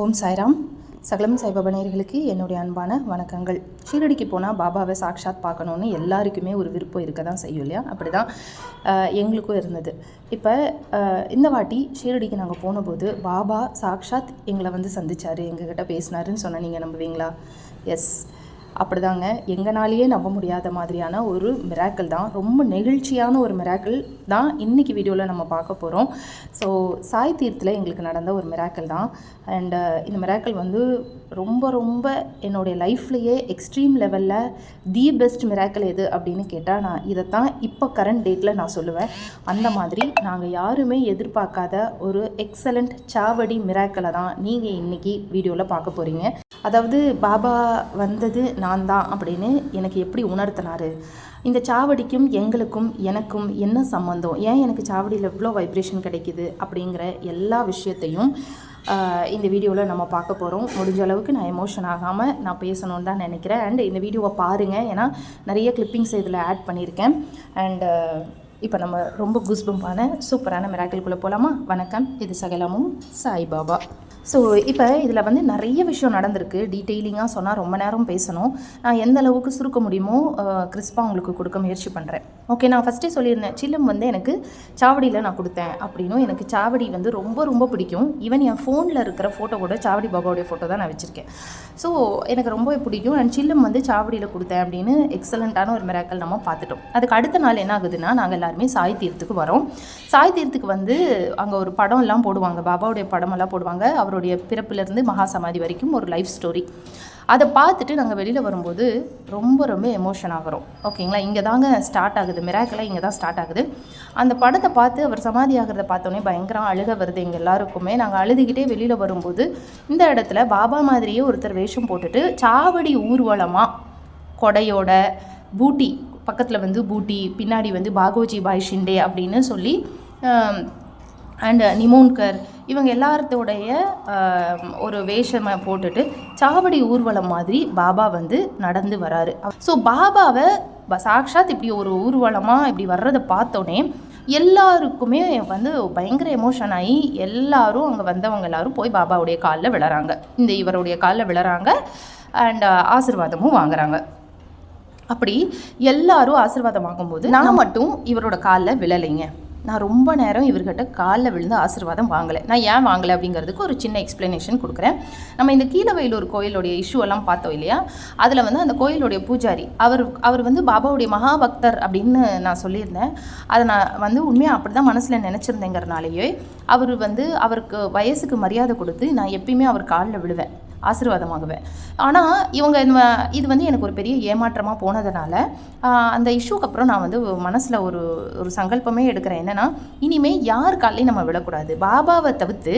ஓம் சாய்ராம். சகலம் சாய்பாபா என்னுடைய அன்பான வணக்கங்கள். ஷீரடிக்கு போனால் பாபாவை சாக்ஷாத் பார்க்கணுன்னு எல்லாருக்குமே ஒரு விருப்பம் இருக்க தான் செய்யும் இல்லையா? அப்படி தான் எங்களுக்கும் இருந்தது. இப்போ இந்த வாட்டி ஷீரடிக்கு நாங்கள் போனபோது பாபா சாக்ஷாத் எங்களை வந்து சந்திச்சார் எங்ககிட்ட பேசினாருன்னு சொன்னால் நீங்கள் நம்புவீங்களா? எஸ் அப்படிதாங்க. எங்கனாலேயே நம்ப முடியாத மாதிரியான ஒரு மிராக்கிள் தான். ரொம்ப நெகிழ்ச்சியான ஒரு மிராக்கிள் தான் இன்றைக்கி வீடியோவில் நம்ம பார்க்க போகிறோம் ஸோ சாய் தீர்த்தில் எங்களுக்கு நடந்த ஒரு மிராக்கிள் தான். அண்டு இந்த மிராக்கிள் வந்து ரொம்ப ரொம்ப என்னுடைய லைஃப்லேயே எக்ஸ்ட்ரீம் லெவலில் தி பெஸ்ட் மிராக்கல் எது அப்படின்னு கேட்டால் நான் இதைத்தான் இப்போ கரண்ட் டேட்டில் நான் சொல்லுவேன். அந்த மாதிரி நாங்கள் யாருமே எதிர்பார்க்காத ஒரு எக்ஸலண்ட் சாவடி மிராக்கலை தான் நீங்கள் இன்றைக்கி வீடியோவில் பார்க்க போகிறீங்க அதாவது பாபா வந்தது நான் தான் அப்படின்னு எனக்கு எப்படி உணர்த்தினாரு? இந்த சாவடிக்கும் எங்களுக்கும் எனக்கும் என்ன சம்மந்தம் ஏன் எனக்கு சாவடியில் இவ்வளோ வைப்ரேஷன் கிடைக்குது அப்படிங்கிற எல்லா விஷயத்தையும் இந்த வீடியோவில் நம்ம பார்க்க போகிறோம் முடிஞ்ச அளவுக்கு நான் எமோஷன் ஆகாமல் நான் பேசணும்னு தான் நினைக்கிறேன். அண்ட் இந்த வீடியோவை பாருங்கள் ஏன்னா நிறைய கிளிப்பிங்ஸ் இதில் ஆட் பண்ணியிருக்கேன். அண்டு இப்போ நம்ம ரொம்ப குஸ்பம்பான சூப்பரான மிராக்கிள்குள்ளே போகலாமா வணக்கம். இது சகலமும் சாய்பாபா. ஸோ இப்போ இதில் வந்து நிறைய விஷயம் நடந்திருக்கு. டீட்டெயிலிங்காக சொன்னால் ரொம்ப நேரம் பேசணும். நான் எந்த அளவுக்கு சுருக்க முடியுமோ கிறிஸ்பாக உங்களுக்கு கொடுக்க முயற்சி பண்ணுறேன் ஓகே நான் ஃபஸ்ட்டே சொல்லியிருந்தேன் சில்லம் வந்து எனக்கு சாவடியில் நான் கொடுத்தேன் அப்படின்னும் எனக்கு சாவடி வந்து ரொம்ப ரொம்ப பிடிக்கும். ஈவன் என் ஃபோனில் இருக்கிற ஃபோட்டோ கூட சாவடி பாபாவுடைய ஃபோட்டோ தான் நான் வச்சுருக்கேன். ஸோ எனக்கு ரொம்பவே பிடிக்கும். அண்ட் சில்லம் வந்து சாவடியில் கொடுத்தேன் அப்படின்னு எக்ஸலண்ட்டான ஒரு மிராக்கல் நம்ம பார்த்துட்டோம். அதுக்கு அடுத்த நாள் என்ன ஆகுதுன்னா நாங்கள் எல்லாருமே சாய் தீர்த்துக்கு வரோம். சாய் தீர்த்துக்கு வந்து அங்கே ஒரு படம் எல்லாம் போடுவாங்க. பாபாவுடைய படமெல்லாம் போடுவாங்க. அவருடைய பிறப்பிலிருந்து மகா சமாதி வரைக்கும் ஒரு லைஃப் ஸ்டோரி அதை பார்த்துட்டு நாங்கள் வெளியில் வரும்போது ரொம்ப ரொம்ப எமோஷன் ஆகிறோம். ஓகேங்களா? இங்கே தாங்க ஸ்டார்ட் ஆகுது. மிராக்கெல்லாம் இங்கே தான் ஸ்டார்ட் ஆகுது. அந்த படத்தை பார்த்து அவர் சமாதி ஆகிறத பார்த்தோன்னே பயங்கரம் அழுக வருது எங்கள் எல்லாருக்குமே. நாங்கள் அழுதுகிட்டே வெளியில் வரும்போது இந்த இடத்துல பாபா மாதிரியே ஒருத்தர் வேஷம் போட்டுட்டு சாவடி ஊர்வலமாக கொடையோட பூட்டி பக்கத்தில் வந்து பூட்டி பின்னாடி வந்து பாகோஜி பாய் ஷிண்டே அப்படின்னு சொல்லி அண்ட் நிமோன்கர் இவங்க எல்லாத்தோடைய ஒரு வேஷமை போட்டுட்டு சாவடி ஊர்வலம் மாதிரி பாபா வந்து நடந்து வராரு. ஸோ பாபாவை சாக்ஷாத் இப்படி ஒரு ஊர்வலமாக இப்படி வர்றதை பார்த்தோன்னே எல்லாருக்குமே வந்து பயங்கர எமோஷன் ஆகி எல்லாரும் அங்கே வந்தவங்க எல்லாரும் போய் பாபாவுடைய காலில் விழறாங்க. இந்த இவருடைய காலில் விழறாங்க அண்ட் ஆசிர்வாதமும் வாங்குறாங்க. அப்படி எல்லாரும் ஆசிர்வாதம் வாங்கும்போது நான் மட்டும் இவரோட காலில் விழலைங்க. நான் ரொம்ப நேரம் இவர்கிட்ட காலில் விழுந்து ஆசீர்வாதம் வாங்கலை. நான் ஏன் வாங்கலை அப்படிங்கிறதுக்கு ஒரு சின்ன எக்ஸ்ப்ளனேஷன் கொடுக்குறேன். நம்ம இந்த கீழவயலூர் கோயிலுடைய இஷ்யூ எல்லாம் பார்த்தோம் இல்லையா? அதில் வந்து அந்த கோயிலுடைய பூஜாரி அவர் அவர் வந்து பாபாவுடைய மகாபக்தர் அப்படின்னு நான் சொல்லியிருந்தேன். அதை நான் வந்து உண்மையாக அப்படி தான் மனசில் நினச்சிருந்தேங்கிறனாலேயே அவர் வந்து அவருக்கு வயசுக்கு மரியாதை கொடுத்து நான் எப்பயுமே அவர் காலில் விழுவேன். ஆசீர்வாதமாகுவேன். ஆனால் இவங்க இது வந்து எனக்கு ஒரு பெரிய ஏமாற்றமாக போனதுனால அந்த இஷ்யூக்கு அப்புறம் நான் வந்து மனசில் ஒரு ஒரு சங்கல்பமே எடுக்கிறேன். என்னென்னா இனிமேல் யார் காலையும் நம்ம விழக்கூடாது. பாபாவை தவிர்த்து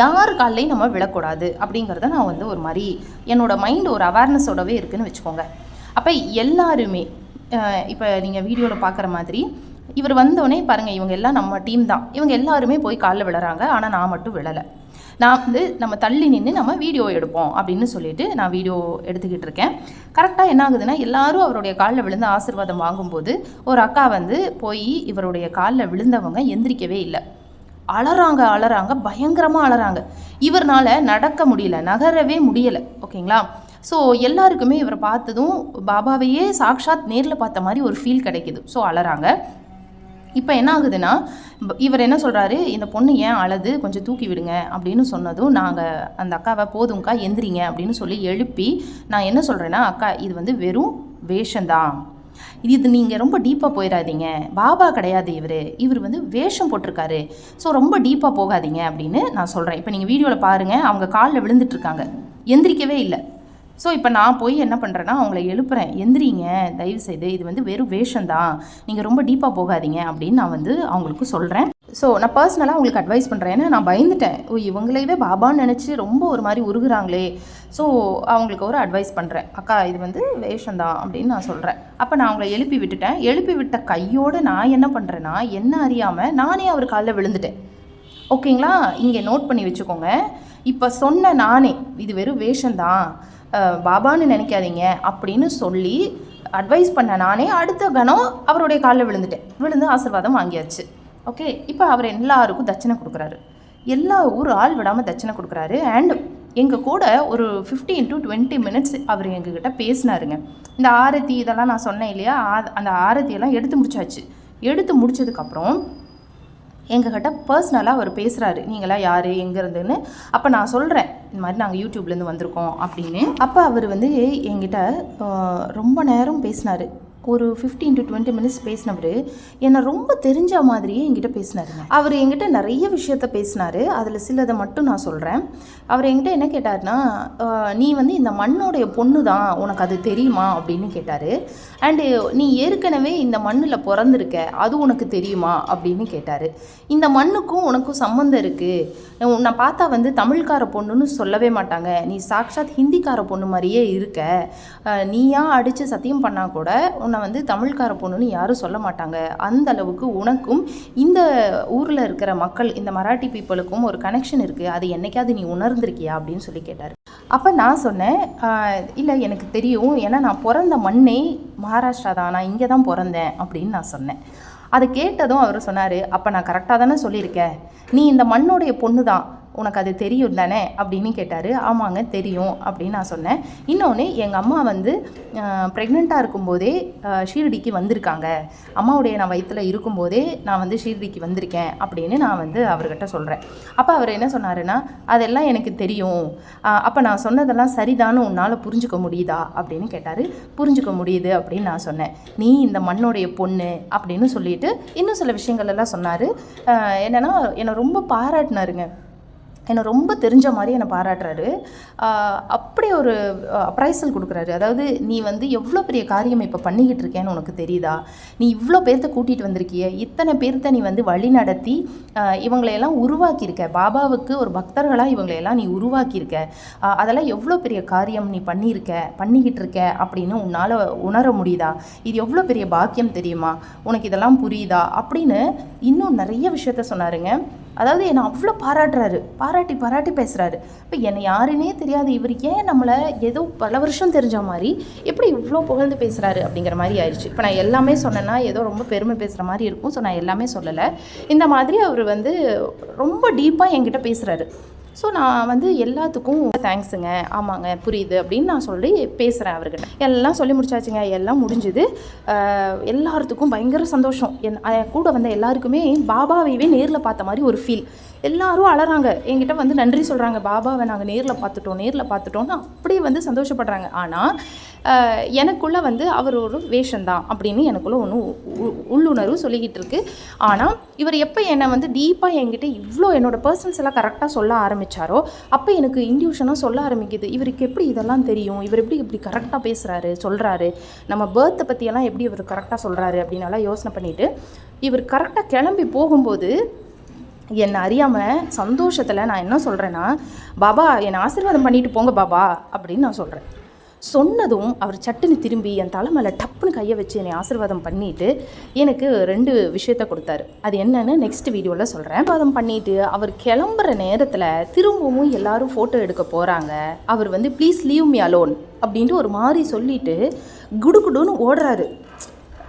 யார் காலையும் நம்ம விழக்கூடாது அப்படிங்கிறத நான் வந்து ஒரு மாதிரி என்னோடய மைண்ட் ஒரு அவேர்னஸோடவே இருக்குதுன்னு வச்சுக்கோங்க. அப்போ எல்லாருமே இப்போ நீங்கள் வீடியோவில் பார்க்குற மாதிரி இவர் வந்தோடனே பாருங்கள் இவங்க எல்லாம் நம்ம டீம் தான். இவங்க எல்லாருமே போய் காலில் விழறாங்க. ஆனால் நான் மட்டும் விழலை. நான் வந்து நம்ம தள்ளி நின்று நம்ம வீடியோ எடுப்போம் அப்படின்னு சொல்லிட்டு நான் வீடியோ எடுத்துக்கிட்டு இருக்கேன். கரெக்டாக என்ன ஆகுதுன்னா எல்லாரும் அவருடைய காலில் விழுந்து ஆசீர்வாதம் வாங்கும்போது ஒரு அக்கா வந்து போய் இவருடைய காலில் விழுந்தவங்க எந்திரிக்கவே இல்லை. அலறாங்க அலறாங்க பயங்கரமாக அலறாங்க. இவர்னால் நடக்க முடியல நகரவே முடியலை ஓகேங்களா? ஸோ எல்லாருக்குமே இவரை பார்த்ததும் பாபாவையே சாக்ஷாத் நேரில் பார்த்த மாதிரி ஒரு ஃபீல் கிடைக்குது. ஸோ அலறாங்க. இப்போ என்ன ஆகுதுன்னா இவர் என்ன சொல்கிறாரு இந்த பொண்ணு ஏன் அழுது கொஞ்சம் தூக்கி விடுங்க அப்படின்னு சொன்னதும் நாங்கள் அந்த அக்காவை போதும்க்கா எந்திரிங்க அப்படின்னு சொல்லி எழுப்பி நான் என்ன சொல்கிறேன்னா அக்கா இது வந்து வெறும் வேஷந்தான் இது நீங்கள் ரொம்ப டீப்பாக போயிடாதீங்க பாபா கிடையாது இவர். இவர் வந்து வேஷம் போட்டிருக்காரு. ஸோ ரொம்ப டீப்பாக போகாதீங்க அப்படின்னு நான் சொல்கிறேன் இப்போ நீங்கள் வீடியோவில் பாருங்கள் அவங்க காலில் விழுந்துட்டு இருக்காங்க. எந்திரிக்கவே இல்லை. ஸோ இப்போ நான் போய் என்ன பண்ணுறேன்னா அவங்கள எழுப்புறேன். எந்திரிங்க. தயவு செய்து இது வந்து வெறும் வேஷம்தான். நீங்கள் ரொம்ப டீப்பாக போகாதீங்க அப்படின்னு நான் வந்து அவங்களுக்கு சொல்கிறேன் ஸோ நான் பர்சனலாக அவங்களுக்கு அட்வைஸ் பண்ணுறேன் ஏன்னா நான் பயந்துட்டேன். ஓ இவங்களையவே பாபான்னு நினச்சி ரொம்ப ஒரு மாதிரி உருகுறாங்களே. ஸோ அவங்களுக்கு ஒரு அட்வைஸ் பண்ணுறேன் அக்கா இது வந்து வேஷம்தான் அப்படின்னு நான் சொல்கிறேன் அப்போ நான் அவங்கள எழுப்பி விட்டுட்டேன். எழுப்பி விட்ட கையோடு நான் என்ன பண்ணுறேன்னா என்ன அறியாமல் நானே அவர் காலில் விழுந்துட்டேன். ஓகேங்களா? இங்கே நோட் பண்ணி வச்சுக்கோங்க. இப்போ சொன்ன நானே இது வெறும் வேஷந்தான் பாபான்னு நினைக்காதீங்க அப்படின்னு சொல்லி அட்வைஸ் பண்ண நானே அடுத்த கணம் அவருடைய காலில் விழுந்துட்டேன். விழுந்து ஆசீர்வாதம் வாங்கியாச்சு. ஓகே இப்போ அவர் எல்லாருக்கும் தட்சணை கொடுக்குறாரு. எல்லா ஊர் ஆள் விடாமல் தட்சணை கொடுக்குறாரு. அண்ட் எங்கள் கூட ஒரு ஃபிஃப்டீன் டு டுவெண்ட்டி மினிட்ஸ் அவர் எங்ககிட்ட பேசினாருங்க. இந்த ஆரத்தி இதெல்லாம் நான் சொன்னேன் இல்லையா? ஆ- அந்த ஆரத்தியெல்லாம் எடுத்து முடிச்சாச்சு. எடுத்து முடிச்சதுக்கப்புறம் எங்ககிட்ட பர்சனலாக அவர் பேசுகிறாரு நீங்களாம் யார்? எங்கேருந்துன்னு அப்போ நான் சொல்கிறேன் இந்த மாதிரி நாங்கள் யூடியூப்லேருந்து வந்திருக்கோம் அப்படின்னு. அப்போ அவர் வந்து என்கிட்ட ரொம்ப நேரம் பேசினார். ஒரு ஃபிஃப்டீன் டு டுவெண்ட்டி மினிட்ஸ் பேசினவர் என்னை ரொம்ப தெரிஞ்ச மாதிரியே என்கிட்ட பேசினாருங்க. அவர் என்கிட்ட நிறைய விஷயத்த பேசினார். அதில் சிலதை மட்டும் நான் சொல்கிறேன் அவர் என்கிட்ட என்ன கேட்டார்னா நீ வந்து இந்த மண்ணோடைய பொண்ணு தான் உனக்கு அது தெரியுமா? அப்படின்னு கேட்டார். அண்டு நீ ஏற்கனவே இந்த மண்ணில் பிறந்திருக்க. அது உனக்கு தெரியுமா? அப்படின்னு கேட்டார். இந்த மண்ணுக்கும் உனக்கும் சம்மந்தம் இருக்குது உன்னை பார்த்தா வந்து தமிழ்கார பொண்ணுன்னு சொல்லவே மாட்டாங்க. நீ சாக்ஷாத் ஹிந்திக்கார பொண்ணு மாதிரியே இருக்க. நீயா அடித்து சத்தியம் பண்ணால் கூட பொண்ணை வந்து தமிழ்கார பொண்ணுன்னு யாரும் சொல்ல மாட்டாங்க. அந்த அளவுக்கு உனக்கும் இந்த ஊரில் இருக்கிற மக்கள் இந்த மராட்டி பீப்புளுக்கும் ஒரு கனெக்ஷன் இருக்குது அது என்னைக்காவது நீ உணர்ந்திருக்கியா? அப்படின்னு சொல்லி கேட்டார். அப்போ நான் சொன்னேன் இல்லை எனக்கு தெரியும். ஏன்னா நான் பிறந்த மண்ணே மகாராஷ்டிரா தான். நான் இங்கே தான் பிறந்தேன். அப்படின்னு நான் சொன்னேன். அதை கேட்டதும் அவர் சொன்னார் அப்போ நான் கரெக்டாக தானே சொல்லியிருக்கேன். நீ இந்த மண்ணோடைய பொண்ணு தான் உனக்கு அது தெரியும் தானே அப்படின்னு கேட்டார். ஆமாங்க தெரியும் அப்படின்னு நான் சொன்னேன். இன்னொன்று எங்கள் அம்மா வந்து ப்ரெக்னெண்ட்டாக இருக்கும்போதே ஷீரடிக்கு வந்திருக்காங்க. அம்மாவுடைய நான் வயிற்றில் இருக்கும்போதே நான் வந்து ஷீரடிக்கு வந்திருக்கேன் அப்படின்னு நான் வந்து அவர்கிட்ட சொல்கிறேன் அப்போ அவர் என்ன சொன்னாருன்னா அதெல்லாம் எனக்கு தெரியும். அப்போ நான் சொன்னதெல்லாம் சரிதான்னு உன்னால் புரிஞ்சுக்க முடியுதா? அப்படின்னு கேட்டார். புரிஞ்சுக்க முடியுது அப்படின்னு நான் சொன்னேன். நீ இந்த மண்ணுடைய பொண்ணு அப்படின்னு சொல்லிட்டு இன்னும் சில விஷயங்கள் எல்லாம் சொன்னார். என்னென்னா என்னை ரொம்ப பாராட்டினாருங்க. என்னை ரொம்ப தெரிஞ்ச மாதிரி என்னை பாராட்டுறாரு. அப்படி ஒரு அப்ரைசல் கொடுக்குறாரு. அதாவது நீ வந்து எவ்வளோ பெரிய காரியம் இப்போ பண்ணிக்கிட்டு இருக்கேன்னு உனக்கு தெரியுதா? நீ இவ்வளோ பேர்த்த கூட்டிகிட்டு வந்திருக்கிய? இத்தனை பேர்த்த நீ வந்து வழி நடத்தி இவங்களையெல்லாம் உருவாக்கியிருக்க. பாபாவுக்கு ஒரு பக்தர்களாக இவங்களையெல்லாம் நீ உருவாக்கியிருக்க. அதெல்லாம் எவ்வளோ பெரிய காரியம் நீ பண்ணியிருக்க பண்ணிக்கிட்டு இருக்க அப்படின்னு உன்னால் உணர முடியுதா? இது எவ்வளோ பெரிய பாக்கியம் தெரியுமா? உனக்கு இதெல்லாம் புரியுதா? அப்படின்னு இன்னும் நிறைய விஷயத்த சொன்னாருங்க. அதாவது என்னை அவ்வளோ பாராட்டுறாரு. பாராட்டி பாராட்டி பேசுகிறாரு இப்போ என்னை யாருன்னே தெரியாது. இவர் ஏன் நம்மளை ஏதோ பல வருஷம் தெரிஞ்ச மாதிரி எப்படி இவ்வளோ புகழ்ந்து பேசுகிறாரு அப்படிங்கிற மாதிரி ஆயிடுச்சு. இப்போ நான் எல்லாமே சொன்னேன்னா ஏதோ ரொம்ப பெருமை பேசுகிற மாதிரி இருக்கும். ஸோ நான் எல்லாமே சொல்லலை. இந்த மாதிரி அவர் வந்து ரொம்ப டீப்பாக என்கிட்ட பேசுகிறாரு ஸோ நான் வந்து எல்லாத்துக்கும் தேங்க்ஸுங்க ஆமாங்க புரியுது அப்படின்னு நான் சொல்லி பேசுகிறேன் அவர்கிட்ட. எல்லாம் சொல்லி முடிச்சாச்சுங்க. எல்லாம் முடிஞ்சுது. ஆஹ் எல்லாத்துக்கும் பயங்கர சந்தோஷம். என் கூட வந்த எல்லாருக்குமே பாபாவையவே நேரில் பார்த்த மாதிரி ஒரு ஃபீல் எல்லாரும் அழறாங்க என்கிட்ட வந்து நன்றி சொல்கிறாங்க பாபாவை நாங்கள் நேரில் பார்த்துட்டோம் நேரில் பார்த்துட்டோம்னு அப்படியே வந்து சந்தோஷப்படுறாங்க. ஆனால் எனக்குள்ளே வந்து அவர் ஒரு வேஷந்தான் அப்படின்னு எனக்குள்ளே ஒன்றும் உள்ளுணர்வு சொல்லிக்கிட்டு இருக்கு. ஆனால் இவர் எப்போ என்னை வந்து டீப்பாக என்கிட்ட இவ்வளோ என்னோட பர்சன்ஸ் எல்லாம் கரெக்டாக சொல்ல ஆரம்பிச்சாரோ அப்போ எனக்கு இன்டியூஷனாக சொல்ல ஆரம்பிக்குது. இவருக்கு எப்படி இதெல்லாம் தெரியும்? இவர் எப்படி இப்படி கரெக்டாக பேசுகிறாரு சொல்கிறாரு நம்ம பேர்த்தை பற்றியெல்லாம் எப்படி இவர் கரெக்டாக சொல்கிறாரு அப்படின்னலாம் யோசனை பண்ணிவிட்டு இவர் கரெக்டாக கிளம்பி போகும்போது என்னை அறியாமல் சந்தோஷத்தில் நான் என்ன சொல்கிறேன்னா பாபா என்னை ஆசீர்வாதம் பண்ணிட்டு போங்க பாபா அப்படின்னு நான் சொல்கிறேன் சொன்னதும் அவர் சட்டுன்னு திரும்பி என் தலை மேலே டப்புன்னு கையை வச்சு என்னை ஆசீர்வாதம் பண்ணிட்டு எனக்கு ரெண்டு விஷயத்த கொடுத்தாரு. அது என்னன்னு நெக்ஸ்ட் வீடியோவில் சொல்கிறேன் ஆசீர்வாதம் பண்ணிட்டு அவர் கிளம்புற நேரத்தில் திரும்பவும் எல்லாரும் ஃபோட்டோ எடுக்க போகிறாங்க அவர் வந்து ப்ளீஸ் லீவ் மீ அலோன் அப்படின்ட்டு ஒரு மாதிரி சொல்லிட்டு குடுகுடுன்னு ஓடுறாரு.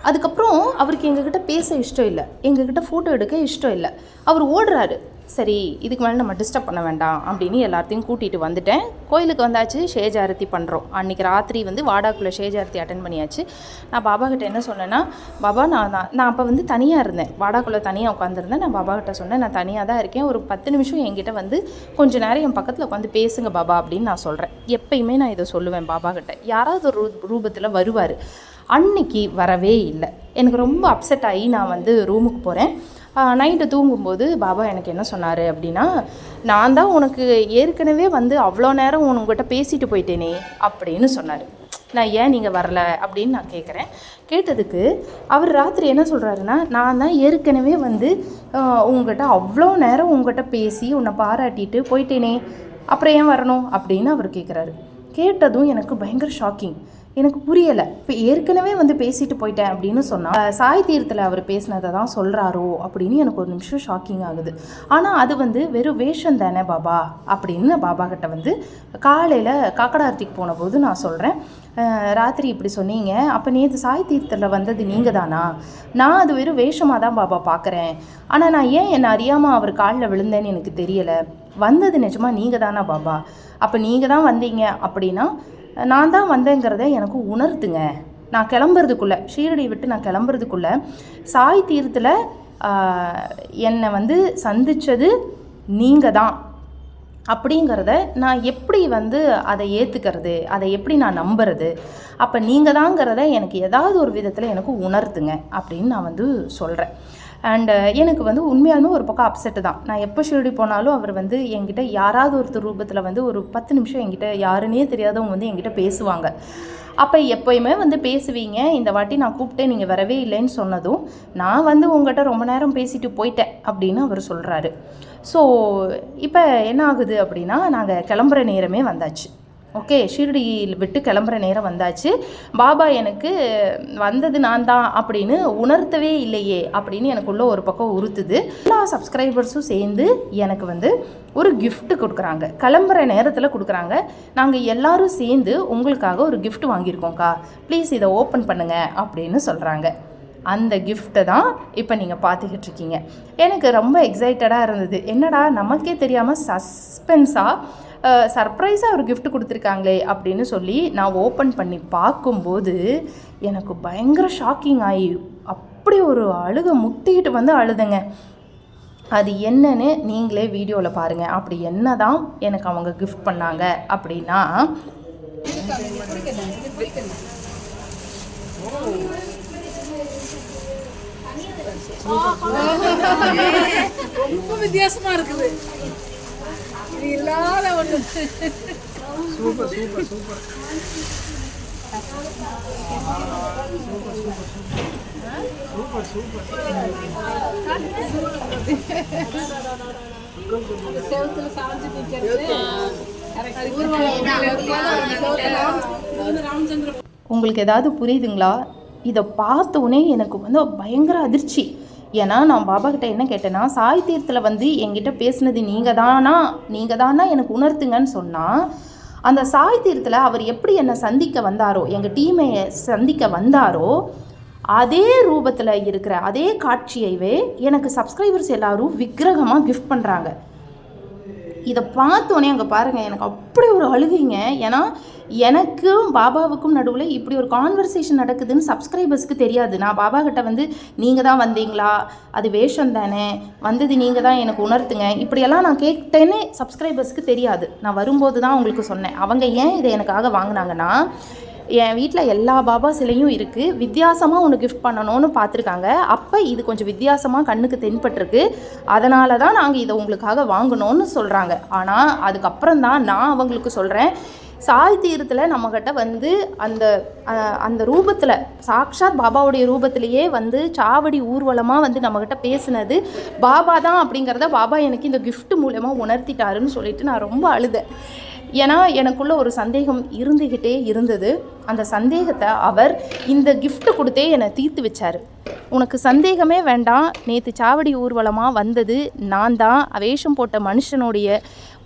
அதுக்கப்புறம் அவருக்கு எங்ககிட்ட பேச இஷ்டம் இல்லை. எங்ககிட்ட ஃபோட்டோ எடுக்க இஷ்டம் இல்லை. அவர் ஓடுறாரு. சரி இதுக்கு மேலே நம்ம டிஸ்டர்ப் பண்ண வேண்டாம் அப்படின்னு எல்லாத்தையும் கூட்டிகிட்டு வந்துட்டேன். கோயிலுக்கு வந்தாச்சு ஷேஜாரத்தி பண்ணுறோம் அன்றைக்கி ராத்திரி வந்து வாடாக்குள்ளே ஷேஜாரத்தி அட்டன் பண்ணியாச்சு. நான் பாபா கிட்ட என்ன சொன்னேன்னா பாபா நான் நான் நான் அப்போ வந்து தனியாக இருந்தேன். வாடாக்குள்ளே தனியாக உட்காந்துருந்தேன் நான் பாபா கிட்ட சொன்னேன் நான் தனியாக தான் இருக்கேன். ஒரு பத்து நிமிஷம் என்கிட்ட வந்து கொஞ்சம் நேரம் என் பக்கத்தில் உட்காந்து பேசுங்க பாபா அப்படின்னு நான் சொல்கிறேன் எப்பயுமே நான் இதை சொல்லுவேன் பாபா கிட்ட. யாராவது ஒரு ரூ ரூபத்தில் வருவார். அன்னைக்கு வரவே இல்லை. எனக்கு ரொம்ப அப்செட் ஆகி நான் வந்து ரூமுக்கு போகிறேன் நைட்டு தூங்கும்போது பாபா எனக்கு என்ன சொன்னார் அப்படின்னா நான் தான் உனக்கு ஏற்கனவே வந்து அவ்வளோ நேரம் உங்ககிட்ட பேசிட்டு போயிட்டேனே அப்படின்னு சொன்னார். நான் ஏன் நீங்கள் வரல அப்படின்னு நான் கேட்குறேன் கேட்டதுக்கு அவர் ராத்திரி என்ன சொல்கிறாருன்னா நான் தான் ஏற்கனவே வந்து உங்ககிட்ட அவ்வளோ நேரம் உங்ககிட்ட பேசி உன்னை பாராட்டிட்டு போயிட்டேனே அப்புறம் ஏன் வரணும்? அப்படின்னு அவர் கேட்குறாரு கேட்டதும் எனக்கு பயங்கர ஷாக்கிங் எனக்கு புரியலை. இப்போ ஏற்கனவே வந்து பேசிட்டு போயிட்டேன் அப்படின்னு சொன்னால் சாய் தீர்த்தில் அவர் பேசினதை தான் சொல்கிறாரோ அப்படின்னு எனக்கு ஒரு நிமிஷம் ஷாக்கிங் ஆகுது. ஆனால் அது வந்து வெறும் வேஷம் தானே பாபா அப்படின்னு பாபா கிட்ட வந்து காலையில் காக்கடார்த்திக்கு போன போது நான் சொல்கிறேன் ராத்திரி இப்படி சொன்னீங்க. அப்போ நேற்று சாய் தீர்த்தத்தில் வந்தது நீங்கள் தானா? நான் அது வெறும் வேஷமாக தான் பாபா பார்க்குறேன் ஆனால் நான் ஏன் என்னை அறியாமல் அவர் காலில் விழுந்தேன்னு எனக்கு தெரியலை. வந்தது நிஜமாக நீங்கள் தானா பாபா? அப்போ நீங்கள் தான் வந்தீங்க அப்படின்னா நான் தான் வந்தேங்கிறத எனக்கு உணர்த்துங்க. நான் கிளம்புறதுக்குள்ளே ஷீரடி விட்டு நான் கிளம்புறதுக்குள்ளே சாய் தீர்த்தில் என்னை வந்து சந்தித்தது நீங்கள் தான். அப்படிங்கிறத நான் எப்படி வந்து அதை ஏற்றுக்கிறது அதை எப்படி நான் நம்புறது? அப்போ நீங்கள் தாங்கிறத எனக்கு ஏதாவது ஒரு விதத்தில் எனக்கு உணர்த்துங்க அப்படின்னு நான் வந்து சொல்கிறேன் அண்டு uh, எனக்கு வந்து உண்மையாலுமே ஒரு பக்கம் அப்செட்டு தான். நான் எப்போ ஷிரடி போனாலும் அவர் வந்து என்கிட்ட யாராவது ஒருத்தர் ரூபத்தில் வந்து ஒரு பத்து நிமிஷம் என்கிட்ட யாருன்னே தெரியாதவங்க வந்து என்கிட்ட பேசுவாங்க. அப்போ எப்போயுமே வந்து பேசுவீங்க இந்த வாட்டி நான் கூப்பிட்டேன் நீங்கள் வரவே இல்லைன்னு சொன்னதும் நான் வந்து உங்கள்கிட்ட ரொம்ப நேரம் பேசிட்டு போயிட்டேன் அப்படின்னு அவர் சொல்கிறாரு ஸோ இப்போ என்ன ஆகுது அப்படின்னா நாங்கள் கிளம்புற நேரமே வந்தாச்சு. ஓகே ஷிரடியில் விட்டு கிளம்புற நேரம் வந்தாச்சு. பாபா எனக்கு வந்தது நான் தான் அப்படின்னு உணர்த்தவே இல்லையே அப்படின்னு எனக்குள்ள ஒரு பக்கம் உறுத்துது. எல்லா சப்ஸ்கிரைபர்ஸும் சேர்ந்து எனக்கு வந்து ஒரு கிஃப்ட்டு கொடுக்குறாங்க. கிளம்புற நேரத்தில் கொடுக்குறாங்க. நாங்கள் எல்லாரும் சேர்ந்து உங்களுக்காக ஒரு கிஃப்ட் வாங்கியிருக்கோம்க்கா. ப்ளீஸ் இதை ஓப்பன் பண்ணுங்க அப்படின்னு சொல்கிறாங்க அந்த கிஃப்ட்டை தான் இப்போ நீங்கள் பார்த்துக்கிட்டு இருக்கீங்க. எனக்கு ரொம்ப எக்ஸைட்டடாக இருந்தது. என்னடா நமக்கே தெரியாமல் சஸ்பென்ஸாக சர்ப்ரைஸாக ஒரு gift கொடுத்துருக்காங்களே அப்படின்னு சொல்லி நான் ஓப்பன் பண்ணி பார்க்கும்போது எனக்கு பயங்கர ஷாக்கிங் ஆகி அப்படி ஒரு அழுக முட்டிக்கிட்டு வந்து அழுதுங்க. அது என்னன்னு நீங்களே வீடியோவில் பாருங்கள் அப்படி என்ன தான் எனக்கு அவங்க கிஃப்ட் பண்ணாங்க அப்படின்னா ரொம்ப வித்தியாசமா இருக்குது. இது இல்லாத ஒண்ணு. செவத்துல சாஞ்சு நிக்கிறது. ராமச்சந்திர உங்களுக்கு ஏதாவது புரியுதுங்களா? இதை பார்த்தோன்னே எனக்கு வந்து பயங்கர அதிர்ச்சி. ஏன்னா நான் பாபா கிட்ட என்ன கேட்டேன்னா சாய் தீர்த்தில் வந்து என்கிட்ட பேசுனது நீங்கள் தானா நீங்கள் தானா எனக்கு உணர்த்துங்கன்னு சொன்னால் அந்த சாய் தீர்த்தில் அவர் எப்படி என்னை சந்திக்க வந்தாரோ எங்கள் டீமை சந்திக்க வந்தாரோ அதே ரூபத்தில் இருக்கிற அதே காட்சியவே எனக்கு சப்ஸ்கிரைபர்ஸ் எல்லாரும் விக்கிரகமாக கிஃப்ட் பண்ணுறாங்க இதை பார்த்தோன்னே அங்கே பாருங்கள் எனக்கு அப்படி ஒரு அழுகைங்க. ஏன்னா எனக்கும் பாபாவுக்கும் நடுவில் இப்படி ஒரு கான்வர்சேஷன் நடக்குதுன்னு சப்ஸ்கிரைபர்ஸ்க்கு தெரியாது. நான் பாபா கிட்ட வந்து நீங்கள் தான் வந்தீங்களா? அது வேஷம் தானே? வந்தது நீங்கள் தான் எனக்கு உணர்த்துங்க. இப்படியெல்லாம் நான் கேட்டேன்னு சப்ஸ்கிரைபர்ஸ்க்கு தெரியாது. நான் வரும்போது தான் உங்களுக்கு சொன்னேன். அவங்க ஏன் இதை எனக்காக வாங்கினாங்கன்னா என் வீட்டில் எல்லா பாபா சிலையும் இருக்குது வித்தியாசமாக ஒன்று கிஃப்ட் பண்ணணும்னு பார்த்துருக்காங்க அப்போ இது கொஞ்சம் வித்தியாசமாக கண்ணுக்கு தென்பட்டிருக்கு. அதனால தான் நாங்கள் இதை உங்களுக்காக வாங்கணும்னு சொல்கிறாங்க ஆனால் அதுக்கப்புறம் தான் நான் அவங்களுக்கு சொல்கிறேன் சாய் தீரத்தில் நம்மக்கிட்ட வந்து அந்த அந்த ரூபத்தில் சாக்ஷாத் பாபாவுடைய ரூபத்திலேயே வந்து சாவடி ஊர்வலமாக வந்து நம்மக்கிட்ட பேசினது பாபா தான் அப்படிங்கிறத பாபா எனக்கு இந்த கிஃப்ட் மூலயமா உணர்த்திட்டாருன்னு சொல்லிட்டு நான் ரொம்ப அழுதேன். ஏன்னா எனக்குள்ள ஒரு சந்தேகம் இருந்துக்கிட்டே இருந்தது. அந்த சந்தேகத்தை அவர் இந்த கிஃப்ட்டு கொடுத்தே என்னை தீர்த்து வச்சார். உனக்கு சந்தேகமே வேண்டாம். நேற்று சாவடி ஊர்வலமாக வந்தது நான் தான். வேஷம் போட்ட மனுஷனுடைய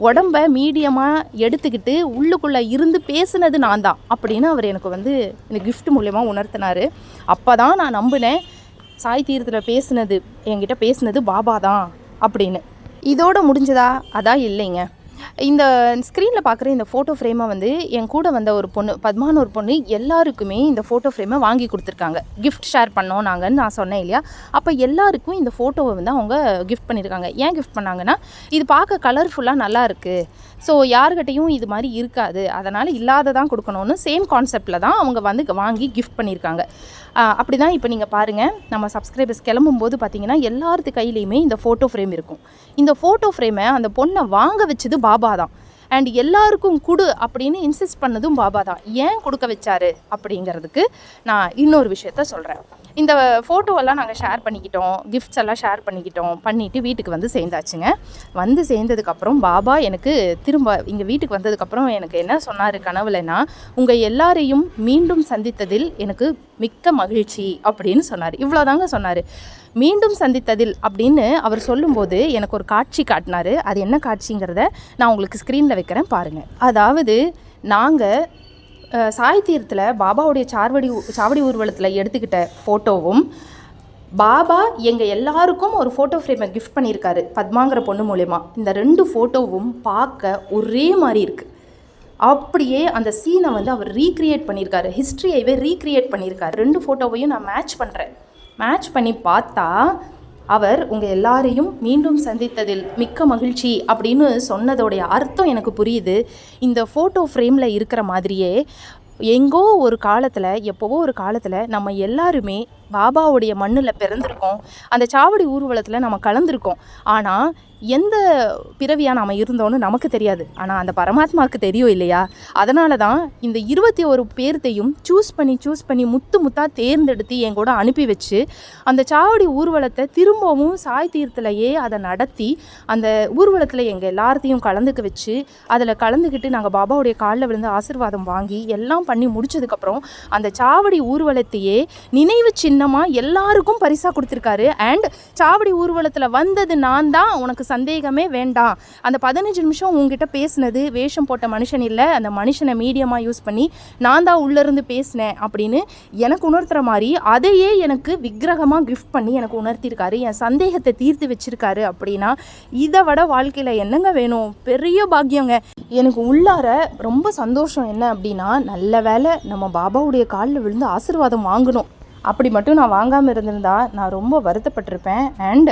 உடம்ப மீடியமாக எடுத்துக்கிட்டு உள்ளுக்குள்ளே இருந்து பேசுனது நான் தான் அப்படின்னு அவர் எனக்கு வந்து இந்த கிஃப்ட் மூலயமா உணர்த்தினார். அப்போ தான் நான் நம்பினேன் சாய் தீரத்தில் பேசுனது என்கிட்ட பேசுனது பாபா தான் அப்படின்னு. இதோட முடிஞ்சதா? அதான் இல்லைங்க. இந்த ஸ்க்ரீனில் பார்க்குற இந்த ஃபோட்டோ ஃப்ரேமை வந்து என் கூட வந்த ஒரு பொண்ணு பத்மான்னு ஒரு பொண்ணு எல்லாருக்குமே இந்த ஃபோட்டோ ஃப்ரேமை வாங்கி கொடுத்துருக்காங்க. கிஃப்ட் ஷேர் பண்ணோம் நாங்கன்னு நான் சொன்னேன் இல்லையா? அப்போ எல்லாருக்கும் இந்த ஃபோட்டோவை வந்து அவங்க கிஃப்ட் பண்ணியிருக்காங்க ஏன் கிஃப்ட் பண்ணாங்கன்னா இது பார்க்க கலர்ஃபுல்லாக நல்லா இருக்குது ஸோ யார்கிட்டையும் இது மாதிரி இருக்காது. அதனால் இல்லாததான் கொடுக்கணும்னு சேம் கான்செப்டில் தான் அவங்க வந்து வாங்கி கிஃப்ட் பண்ணியிருக்காங்க. அப்படி தான் இப்போ நீங்கள் பாருங்கள் நம்ம சப்ஸ்கிரைபர்ஸ் கிளம்பும்போது பார்த்தீங்கன்னா எல்லாருத்து கையிலையுமே இந்த ஃபோட்டோ ஃப்ரேம் இருக்கும். இந்த ஃபோட்டோ ஃப்ரேமை அந்த பொண்ணை வாங்க வச்சது பாபா தான். அண்ட் எல்லாருக்கும் கொடு அப்படின்னு இன்சிஸ்ட் பண்ணதும் பாபா தான். ஏன் கொடுக்க வச்சாரு அப்படிங்கிறதுக்கு நான் இன்னொரு விஷயத்த சொல்கிறேன் இந்த ஃபோட்டோவெல்லாம் நாங்கள் ஷேர் பண்ணிக்கிட்டோம் கிஃப்ட்ஸ் எல்லாம் ஷேர் பண்ணிக்கிட்டோம் பண்ணிவிட்டு வீட்டுக்கு வந்து சேர்ந்தாச்சுங்க. வந்து சேர்ந்ததுக்கப்புறம் பாபா எனக்கு திரும்ப இங்கே வீட்டுக்கு வந்ததுக்கப்புறம் எனக்கு என்ன சொன்னார் கனவுலனா உங்கள் எல்லாரையும் மீண்டும் சந்தித்ததில் எனக்கு மிக்க மகிழ்ச்சி அப்படின்னு சொன்னார். இவ்வளோதாங்க சொன்னார். மீண்டும் சந்தித்ததில் அப்படின்னு அவர் சொல்லும்போது எனக்கு ஒரு காட்சி காட்டினாரு. அது என்ன காட்சிங்கிறத நான் உங்களுக்கு ஸ்க்ரீனில் வைக்கிறேன் பாருங்கள் அதாவது நாங்கள் அஹ், பாபாவுடைய சார்வடி சாவடி ஊர்வலத்தில் எடுத்துக்கிட்ட ஃபோட்டோவும் பாபா எங்கள் எல்லாருக்கும் ஒரு ஃபோட்டோ ஃப்ரேமை கிஃப்ட் பண்ணியிருக்காரு பத்மாங்கிற பொண்ணு மூலயமா. இந்த ரெண்டு ஃபோட்டோவும் பார்க்க ஒரே மாதிரி இருக்குது அப்படியே அந்த சீனை வந்து அவர் ரீக்ரியேட் பண்ணியிருக்காரு. ஹிஸ்ட்ரியைவே ரீக்ரியேட் பண்ணியிருக்காரு. ரெண்டு ஃபோட்டோவையும் நான் மேட்ச் பண்ணுறேன் மேட்ச் பண்ணி பார்த்தா அவர் உங்கள் எல்லாரையும் மீண்டும் சந்தித்ததில் மிக்க மகிழ்ச்சி அப்படின்னு சொன்னதோடைய அர்த்தம் எனக்கு புரியுது. இந்த ஃபோட்டோ ஃப்ரேமில் இருக்கிற மாதிரியே எங்கோ ஒரு காலத்தில் எப்போவோ ஒரு காலத்தில் நம்ம எல்லாருமே பாபாவுடைய மண்ணில் பிறந்திருக்கோம். அந்த சாவடி ஊர்வலத்தில் நம்ம கலந்துருக்கோம். ஆனால் எந்த பிறவியாக நாம் இருந்தோன்னு நமக்கு தெரியாது. ஆனால் அந்த பரமாத்மாவுக்கு தெரியும் இல்லையா? அதனால தான் இந்த இருபத்தி ஒரு பேர்த்தையும் சூஸ் பண்ணி சூஸ் பண்ணி முத்து முத்தாக தேர்ந்தெடுத்து என் கூட அனுப்பி வச்சு அந்த சாவடி ஊர்வலத்தை திரும்பவும் சாய் தீர்த்திலேயே அதை நடத்தி அந்த ஊர்வலத்தில் எங்கள் எல்லாத்தையும் கலந்துக்க வச்சு அதில் கலந்துக்கிட்டு நாங்கள் பாபாவுடைய காலில் விழுந்து ஆசீர்வாதம் வாங்கி எல்லாம் பண்ணி முடிச்சதுக்கப்புறம் அந்த சாவடி ஊர்வலத்தையே நினைவு சின்னமாக எல்லாருக்கும் பரிசாக கொடுத்துருக்காரு. அண்ட் சாவடி ஊர்வலத்தில் வந்தது நான் தான். உனக்கு சந்தேகமே வேண்டாம். அந்த பதினஞ்சு நிமிஷம் உங்ககிட்ட பேசினது வேஷம் போட்ட மனுஷன் இல்லை. அந்த மனுஷனை மீடியமாக யூஸ் பண்ணி நான் தான் உள்ளேருந்து பேசினேன் அப்படின்னு எனக்கு உணர்த்துற மாதிரி அதையே எனக்கு விக்கிரகமாக கிஃப்ட் பண்ணி எனக்கு உணர்த்தியிருக்காரு என் சந்தேகத்தை தீர்த்து வச்சிருக்காரு அப்படின்னா இதை விட வாழ்க்கையில் என்னங்க வேணும்? பெரிய பாக்கியங்க. எனக்கு உள்ளார ரொம்ப சந்தோஷம் என்ன அப்படின்னா நல்ல வேளை நம்ம பாபாவுடைய காலில் விழுந்து ஆசீர்வாதம் வாங்கணும். அப்படி மட்டும் நான் வாங்காமல் இருந்திருந்தா நான் ரொம்ப வருத்தப்பட்டிருப்பேன். அண்ட்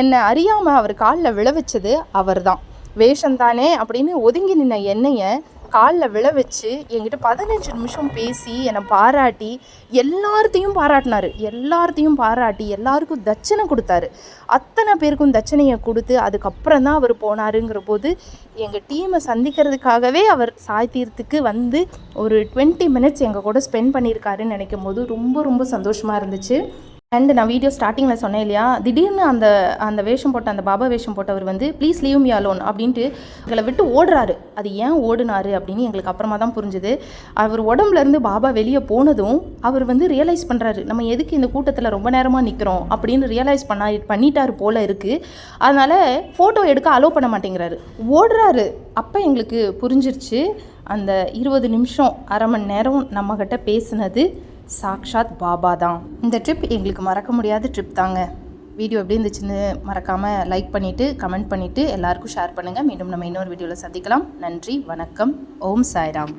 என்னை அறியாமல் அவர் காலில் விழ வச்சது அவர் தான் வேஷந்தானே அப்படின்னு ஒதுங்கி நின்ன என்னைய காலில் விழ வச்சு என்கிட்ட பதினஞ்சு நிமிஷம் பேசி என்னை பாராட்டி எல்லார்த்தையும் பாராட்டினார். எல்லார்த்தையும் பாராட்டி எல்லாருக்கும் தட்சணை கொடுத்தாரு. அத்தனை பேருக்கும் தட்சணையை கொடுத்து அதுக்கப்புறம் தான் அவர் போனாருங்கிற போது எங்கள் டீமை சந்திக்கிறதுக்காகவே அவர் சாய்த்தீர்த்துக்கு வந்து ஒரு டுவெண்ட்டி மினிட்ஸ் எங்கள் கூட ஸ்பெண்ட் பண்ணியிருக்காருன்னு நினைக்கும் போது ரொம்ப ரொம்ப சந்தோஷமாக இருந்துச்சு. அண்ட் நான் வீடியோ ஸ்டார்டிங்கில் சொன்னேன் இல்லையா? திடீர்னு அந்த அந்த வேஷம் போட்ட அந்த பாபா வேஷம் போட்டவர் வந்து ப்ளீஸ் லீவ் மீ அலோன் அப்படின்ட்டு எங்களை விட்டு ஓடுறாரு. அது ஏன் ஓடுனாரு அப்படின்னு எங்களுக்கு அப்புறமா தான் புரிஞ்சுது. அவர் உடம்புல இருந்து பாபா வெளியே போனதும் அவர் வந்து ரியலைஸ் பண்ணுறாரு நம்ம எதுக்கு இந்த கூட்டத்தில் ரொம்ப நேரமாக நிற்கிறோம் அப்படின்னு ரியலைஸ் பண்ணா பண்ணிட்டாரு போல் இருக்குது அதனால் ஃபோட்டோ எடுக்க அலோவ் பண்ண மாட்டேங்கிறாரு. ஓடுறாரு. அப்போ எங்களுக்கு புரிஞ்சிருச்சு. அந்த இருபது நிமிஷம் அரை மணி நேரம் நம்மக்கிட்ட பேசினது சாக்ஷாத் பாபா தான். இந்த ட்ரிப் எங்களுக்கு மறக்க முடியாத ட்ரிப் தாங்க. வீடியோ எப்படி இருந்துச்சுன்னு மறக்காமல் லைக் பண்ணிவிட்டு கமெண்ட் பண்ணிவிட்டு எல்லாருக்கும் ஷேர் பண்ணுங்கள் மீண்டும் நம்ம இன்னொரு வீடியோவில் சந்திக்கலாம். நன்றி வணக்கம். ஓம் சாய்ராம்.